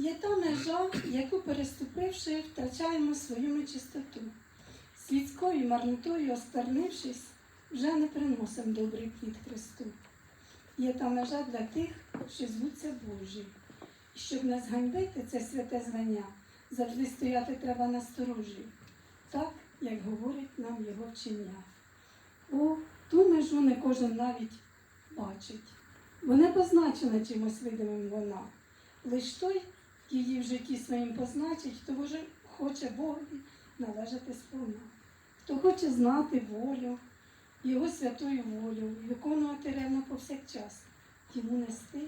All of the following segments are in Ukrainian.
Є та межа, яку переступивши, втрачаємо свою нечистоту. Світською марнотою осквернившись, вже не приносимо добрий плід Христу. Є та межа для тих, що звуться Божі. І щоб не зганьбити це святе звання, завжди стояти треба на сторожі, так, як говорить нам його вчення. О, ту межу не кожен навіть бачить, бо не позначена чимось видимим вона. Лиш той її в житті своїм позначить, хто вже хоче Богові належати сповна, хто хоче знати волю, Його святою волю, виконувати ревно повсякчас, йому нести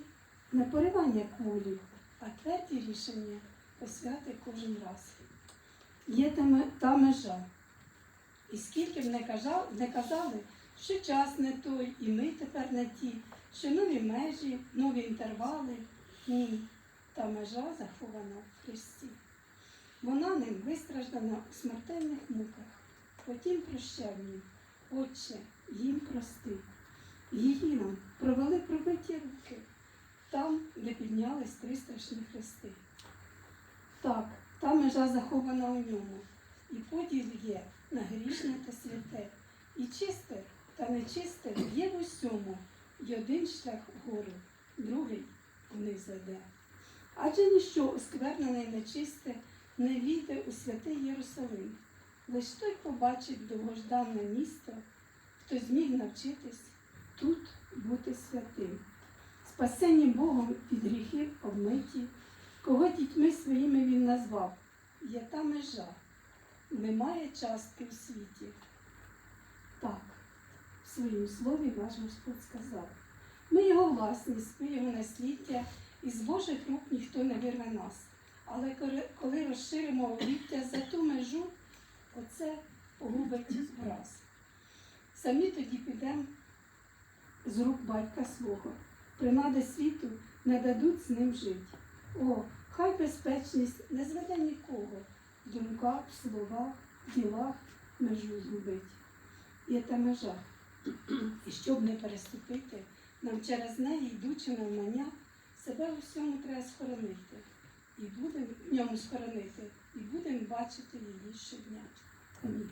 не поривання волі, а тверді рішення посвяти кожен раз. Є та межа. І скільки б не казали, що час не той, і ми тепер не ті, що нові межі, нові інтервали. Ні, та межа захована в Христі. Вона ним вистраждана у смертельних муках. Потім прощав Отче, їм прости. Її нам провели пробиті руки, там, де піднялись три страшні хрести. Так, та межа захована у ньому, і поділ є на грішне та святе, і чисте та нечисте є в усьому, і один шлях вгору, другий вниз веде. Адже ніщо осквернене й нечисте не війде у святий Єрусалим. Лиш той побачить довгождане місто, хто зміг навчитись тут бути святим. Спасені Богом від гріхів обмиті, кого дітьми своїми він назвав, є та межа, немає частки в світі. Так, в своїм слові наш Господь сказав. Ми його власність, ми його насліддя, і з Божих рук ніхто не вирве нас. Але коли- розширимо обіття за ту межу, оце погубить враз. Самі тоді підемо з рук батька свого. Принади світу не дадуть з ним жити. О, хай безпечність не зведе нікого в думках, в словах, в ділах межу згубить. Є та межа. І щоб не переступити, нам через неї, йдучи навмання, себе у всьому треба схоронити. І будемо в ньому схоронити, і будемо бачити її щодня. Амінь.